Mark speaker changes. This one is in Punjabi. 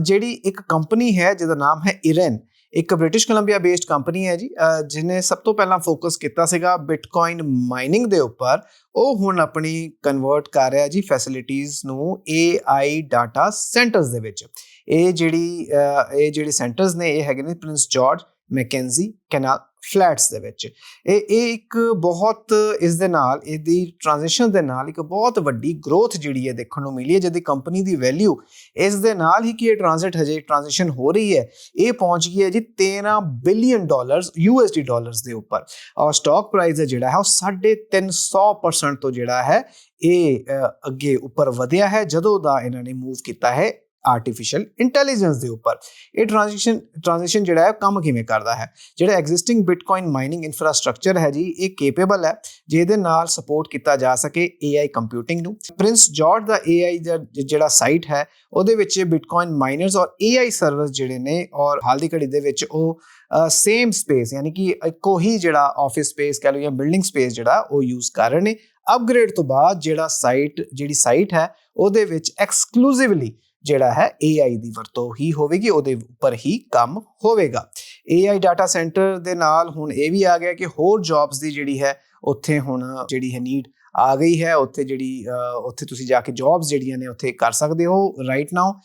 Speaker 1: ਜਿਹੜੀ ਇੱਕ ਕੰਪਨੀ ਹੈ, ਜਿਹਦਾ ਨਾਮ ਹੈ ਇਰਨ ਇੱਕ ਬ੍ਰਿਟਿਸ਼ ਕੋਲੰਬੀਆ ਬੇਸਡ ਕੰਪਨੀ ਹੈ ਜੀ, ਅਹ ਜਿਹਨੇ ਸਭ ਤੋਂ ਪਹਿਲਾਂ ਫੋਕਸ ਕੀਤਾ ਸੀਗਾ ਬਿਟਕੋਇਨ ਮਾਈਨਿੰਗ ਦੇ ਉੱਪਰ, ਉਹ ਹੁਣ ਆਪਣੀ ਕਨਵਰਟ ਕਰ ਰਿਹਾ ਜੀ ਫੈਸਿਲਿਟੀਆਂ ਨੂੰ AI ਡਾਟਾ ਸੈਂਟਰਸ ਦੇ ਵਿੱਚ। ਇਹ ਜਿਹੜੀ ਇਹ ਜਿਹੜੇ ਸੈਂਟਰਸ ਨੇ, ਇਹ ਹੈਗੇ ਨੇ Prince George Mackenzie canal flats ਦੇ ਵਿੱਚ। ਇਹ ਇਹ ਇੱਕ ਬਹੁਤ ਇਸ ਦੇ ਨਾਲ, ਇਹਦੀ ਟ੍ਰਾਂਜੀਸ਼ਨ ਦੇ ਨਾਲ ਇੱਕ ਬਹੁਤ ਵੱਡੀ ਗਰੋਥ ਜਿਹੜੀ ਹੈ ਦੇਖਣ ਨੂੰ ਮਿਲੀ ਹੈ, ਜਿਹਦੀ ਕੰਪਨੀ ਦੀ ਵੈਲਿਊ ਇਸ ਦੇ ਨਾਲ ਹੀ ਕਿ ਇਹ ਟ੍ਰਾਂਜ਼ਿਟ ਹਜੇ ਟ੍ਰਾਂਜੀਸ਼ਨ ਹੋ ਰਹੀ ਹੈ, ਇਹ ਪਹੁੰਚ ਗਈ ਹੈ ਜੀ 13 ਬਿਲੀਅਨ ਡਾਲਰਸ USD ਡਾਲਰਸ ਦੇ ਉੱਪਰ। ਔਰ ਸਟਾਕ ਪ੍ਰਾਈਸ ਹੈ ਜਿਹੜਾ ਹੈ, ਉਹ 350% ਤੋਂ ਜਿਹੜਾ ਹੈ, ਇਹ ਅੱਗੇ ਉੱਪਰ ਵਧਿਆ ਹੈ, ਜਦੋਂ ਦਾ ਇਹਨਾਂ ਨੇ ਮੂਵ ਕੀਤਾ ਹੈ ਆਰਟੀਫੀਸ਼ੀਅਲ ਇੰਟੈਲੀਜੈਂਸ ਦੇ ਉੱਪਰ। ਇਹ ਟ੍ਰਾਂਜੀਸ਼ਨ ਟ੍ਰਾਂਜੀਸ਼ਨ ਜਿਹੜਾ ਹੈ ਕੰਮ ਕਿਵੇਂ ਕਰਦਾ ਹੈ? ਜਿਹੜਾ ਐਗਜ਼ਿਸਟਿੰਗ ਬਿਟਕੋਇਨ ਮਾਈਨਿੰਗ ਇਨਫਰਾਸਟ੍ਰਕਚਰ ਹੈ ਜੀ, ਇਹ ਕੇਪੇਬਲ ਹੈ, ਜਿਹਦੇ ਨਾਲ ਸਪੋਰਟ ਕੀਤਾ ਜਾ ਸਕੇ AI ਕੰਪਿਊਟਿੰਗ ਨੂੰ। ਪ੍ਰਿੰਸ ਜਾਰਜ ਦਾ AI ਦਾ ਜਿਹੜਾ ਸਾਈਟ ਹੈ, ਉਹਦੇ ਵਿੱਚ ਬਿਟਕੋਇਨ ਮਾਈਨਰਸ ਔਰ AI ਸਰਵਰਸ ਜਿਹੜੇ ਨੇ, ਔਰ ਹਾਲ ਦੀ ਘੜੀ ਦੇ ਵਿੱਚ ਉਹ ਸੇਮ ਸਪੇਸ ਯਾਨੀ ਕਿ ਇੱਕੋ ਹੀ ਜਿਹੜਾ ਆਫਿਸ ਸਪੇਸ ਕਹ ਲਓ ਜਾਂ ਬਿਲਡਿੰਗ ਸਪੇਸ ਜਿਹੜਾ ਉਹ ਯੂਜ਼ ਕਰ ਰਹੇ ਨੇ। ਅਪਗ੍ਰੇਡ ਤੋਂ ਬਾਅਦ ਜਿਹੜਾ ਸਾਈਟ ਜਿਹੜੀ ਸਾਈਟ ਹੈ, ਉਹਦੇ ਵਿੱਚ ਐਕਸਕਲੂਸਿਵਲੀ ਜਿਹੜਾ ਹੈ AI ਦੀ ਵਰਤੋਂ ਹੀ ਹੋਵੇਗੀ, ਉਹਦੇ ਉੱਪਰ ਹੀ ਕੰਮ ਹੋਵੇਗਾ। AI ਡਾਟਾ ਸੈਂਟਰ ਦੇ ਨਾਲ ਹੁਣ ਇਹ ਵੀ ਆ ਗਿਆ ਕਿ ਹੋਰ ਜੌਬਸ ਦੀ ਜਿਹੜੀ ਹੈ, ਉੱਥੇ ਹੁਣ ਜਿਹੜੀ ਹੈ ਨੀਡ ਆ ਗਈ ਹੈ। ਉੱਥੇ ਜਿਹੜੀ ਉੱਥੇ ਤੁਸੀਂ ਜਾ ਕੇ ਜੌਬਸ ਜਿਹੜੀਆਂ ਨੇ, ਉੱਥੇ ਕਰ ਸਕਦੇ ਹੋ ਰਾਈਟ ਨਾਓ